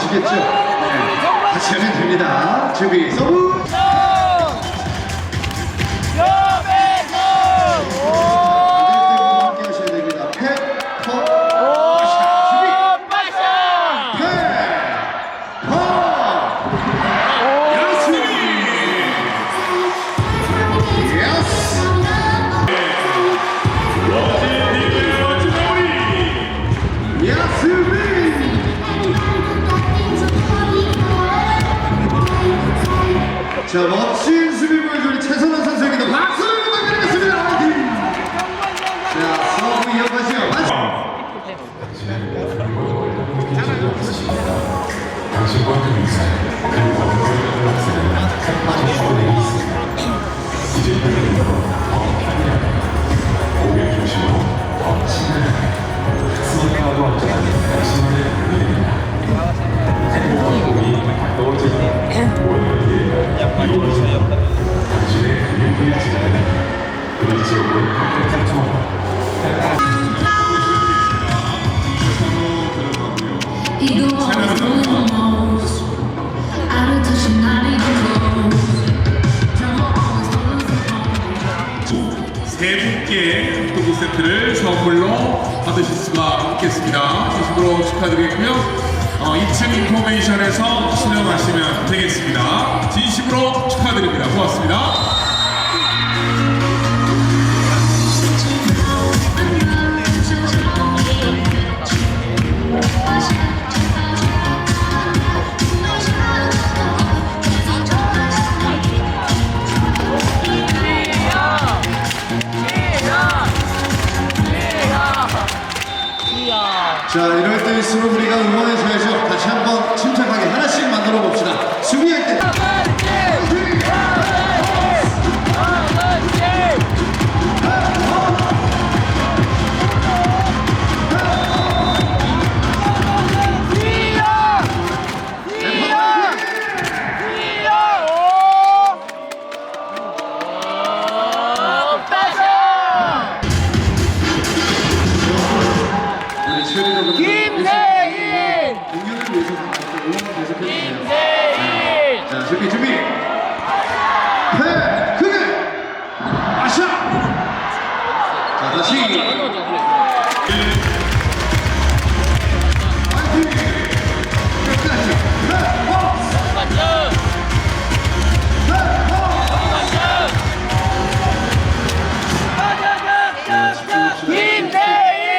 아시겠죠? 네. 같이 하면 됩니다. 준비 서브! 자 멋진 수비 보여준 최선원 선수에게도 박수를 부탁드리겠습니다. 화이팅! 자 서브 이어가시죠. 당신과 그 인사 그리고 언제나 학생은 당신의 있습니다. 이제 그들은 더 편리하게 고개 중심으로 더 친근하게 분께 핫도그 세트를 선물로 받으실 수가 있겠습니다. 진심으로 축하드리겠고요. 어, 2층 인포메이션에서 신청하시면 되겠습니다. 진심으로 축하드립니다. 고맙습니다. 자 이럴 때일수록 우리가 응원해